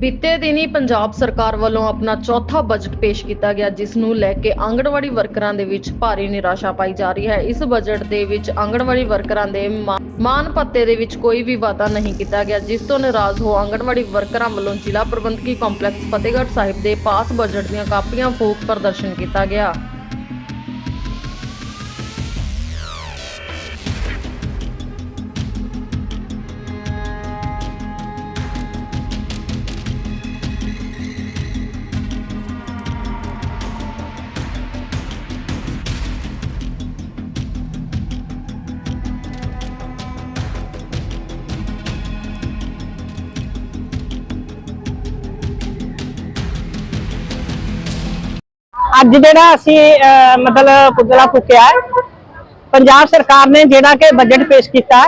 ਬੀਤੇ ਦਿਨੀ ਪੰਜਾਬ ਸਰਕਾਰ ਵੱਲੋਂ ਆਪਣਾ ਚੌਥਾ ਬਜਟ ਪੇਸ਼ ਕੀਤਾ ਗਿਆ, ਜਿਸ ਨੂੰ ਲੈ ਕੇ ਆਂਗਣਵਾੜੀ ਵਰਕਰਾਂ ਦੇ ਵਿੱਚ ਭਾਰੀ ਨਿਰਾਸ਼ਾ ਪਾਈ ਜਾ ਰਹੀ ਹੈ। ਇਸ ਬਜਟ ਦੇ ਵਿੱਚ ਆਂਗਣਵਾੜੀ ਵਰਕਰਾਂ ਦੇ ਮਾ- ਮਾਣ ਭੱਤੇ ਦੇ ਵਿੱਚ ਕੋਈ ਵੀ ਵਾਅਦਾ ਨਹੀਂ ਕੀਤਾ ਗਿਆ, ਜਿਸ ਤੋਂ ਨਾਰਾਜ਼ ਹੋ ਆਂਗਣਵਾੜੀ ਵਰਕਰਾਂ ਵੱਲੋਂ ਜ਼ਿਲ੍ਹਾ ਪ੍ਰਬੰਧਕੀ ਕੰਪਲੈਕਸ ਫਤਿਹਗੜ੍ਹ ਸਾਹਿਬ ਦੇ ਪਾਸ ਬਜਟ ਦੀਆਂ ਕਾਪੀਆਂ ਫੂਕ ਪ੍ਰਦਰਸ਼ਨ ਕੀਤਾ ਗਿਆ। ਅੱਜ ਜਿਹੜਾ ਅਸੀਂ ਮਤਲਬ ਪੁਤਲਾ ਫੂਕਿਆ ਪੰਜਾਬ ਸਰਕਾਰ ਨੇ ਜਿਹੜਾ ਕਿ ਬਜਟ ਪੇਸ਼ ਕੀਤਾ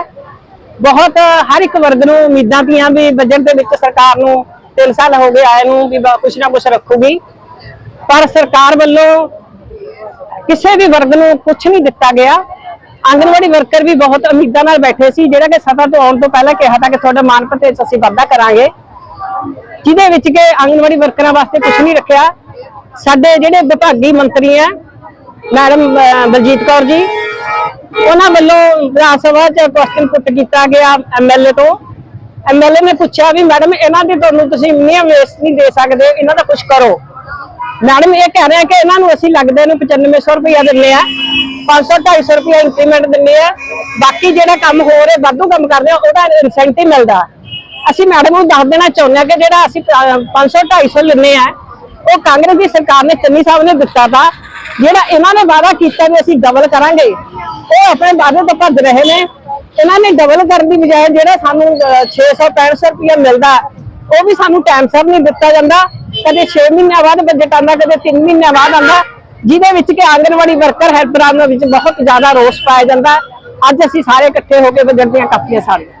ਬਹੁਤ ਹਰ ਇੱਕ ਵਰਗ ਨੂੰ ਉਮੀਦਾਂ ਪਈਆਂ ਵੀ ਬਜਟ ਦੇ ਵਿੱਚ ਸਰਕਾਰ ਨੂੰ 3 ਸਾਲ ਹੋ ਗਏ ਆਏ ਨੂੰ ਵੀ ਬ- ਕੁਛ ਨਾ ਕੁਛ ਰੱਖੂਗੀ। ਪਰ ਸਰਕਾਰ ਵੱਲੋਂ ਕਿਸੇ ਵੀ ਵਰਗ ਨੂੰ ਕੁਝ ਨਹੀਂ ਦਿੱਤਾ ਗਿਆ। ਆਂਗਨਵਾੜੀ ਵਰਕਰ ਵੀ ਬਹੁਤ ਉਮੀਦਾਂ ਨਾਲ ਬੈਠੇ ਸੀ, ਜਿਹੜਾ ਕਿ ਸਭਾ ਤੋਂ ਆਉਣ ਤੋਂ ਪਹਿਲਾਂ ਕਿਹਾ ਤਾਂ ਕਿ ਤੁਹਾਡਾ ਮਾਨ ਭੱਤੇ ਅਸੀਂ ਵਾਧਾ ਕਰਾਂਗੇ। ਜਿਹਦੇ ਵਿੱਚ ਕਿ ਆਂਗਨਵਾੜੀ ਵਰਕਰਾਂ ਵਾਸਤੇ ਕੁਝ ਨਹੀਂ ਰੱਖਿਆ। ਸਾਡੇ ਜਿਹੜੇ ਵਿਭਾਗੀ ਮੰਤਰੀ ਆ, ਮੈਡਮ ਬਲਜੀਤ ਕੌਰ ਜੀ, ਉਹਨਾਂ ਵੱਲੋਂ ਰਾਜ ਸਭਾ 'ਚ ਕੁਐਸਚਨ ਪੁੱਟ ਕੀਤਾ ਗਿਆ ਐਮਐਲਏ ਤੋਂ। ਐਮਐਲਏ ਨੇ ਪੁੱਛਿਆ ਵੀ, ਮੈਡਮ, ਇਹਨਾਂ ਦੀ ਤੁਹਾਨੂੰ ਤੁਸੀਂ ਨਿਯਮ ਵੇਸਟ ਨਹੀਂ ਦੇ ਸਕਦੇ, ਇਹਨਾਂ ਦਾ ਕੁਝ ਕਰੋ। ਮੈਡਮ, ਇਹ ਕਹਿ ਰਹੇ ਕਿ ਇਹਨਾਂ ਨੂੰ ਅਸੀਂ ਲੱਗਦੇ ਨੂੰ 9500 ਰੁਪਇਆ ਦਿੰਦੇ ਆ 500 250 ਰੁਪਇਆ ਇੰਕਰੀਮੈਂਟ ਦਿੰਦੇ ਆ। ਬਾਕੀ ਜਿਹੜਾ ਕੰਮ ਹੋ ਰਿਹਾ, ਵਾਧੂ ਕੰਮ ਕਰਦੇ ਆ, ਉਹਦਾ ਇਨਸੈਂਟਿਵ ਮਿਲਦਾ। ਅਸੀਂ ਮੈਡਮ ਨੂੰ ਦੱਸ ਦੇਣਾ ਚਾਹੁੰਦੇ ਆ ਕਿ ਜਿਹੜਾ ਅਸੀਂ 500 250 ਲੈਂਦੇ ਆ ਉਹ ਕਾਂਗਰਸ ਦੀ ਸਰਕਾਰ ਨੇ ਚੰਨੀ ਸਾਹਿਬ ਨੇ ਦਿੱਤਾ ਤਾ, ਜਿਹੜਾ ਇਹਨਾਂ ਨੇ ਵਾਅਦਾ ਕੀਤਾ ਵੀ ਅਸੀਂ ਡਬਲ ਕਰਾਂਗੇ, ਉਹ ਆਪਣੇ ਵਾਅਦੇ ਤੋਂ ਭੱਜ ਰਹੇ ਨੇ। ਇਹਨਾਂ ਨੇ ਡਬਲ ਕਰਨ ਦੀ ਬਜਾਏ ਜਿਹੜਾ ਸਾਨੂੰ 600 6500 ਰੁਪਇਆ ਮਿਲਦਾ, ਉਹ ਵੀ ਸਾਨੂੰ ਟਾਈਮ ਸਿਰ ਨਹੀਂ ਦਿੱਤਾ ਜਾਂਦਾ। ਕਦੇ 6 ਮਹੀਨਿਆਂ ਬਾਅਦ ਬਜਟ ਆਉਂਦਾ, ਕਦੇ 3 ਮਹੀਨਿਆਂ ਬਾਅਦ ਆਉਂਦਾ। ਜਿਹਦੇ ਵਿੱਚ ਕਿ ਆਂਗਨਵਾੜੀ ਵਰਕਰ ਹੈਲਪਰਾਂ ਦੇ ਵਿੱਚ ਬਹੁਤ ਜ਼ਿਆਦਾ ਰੋਸ ਪਾਇਆ ਜਾਂਦਾ। ਅੱਜ ਅਸੀਂ ਸਾਰੇ ਇਕੱਠੇ ਹੋ ਕੇ ਬਜਟ ਦੀਆਂ ਕਾਪੀਆਂ ਸਾਰੀਆਂ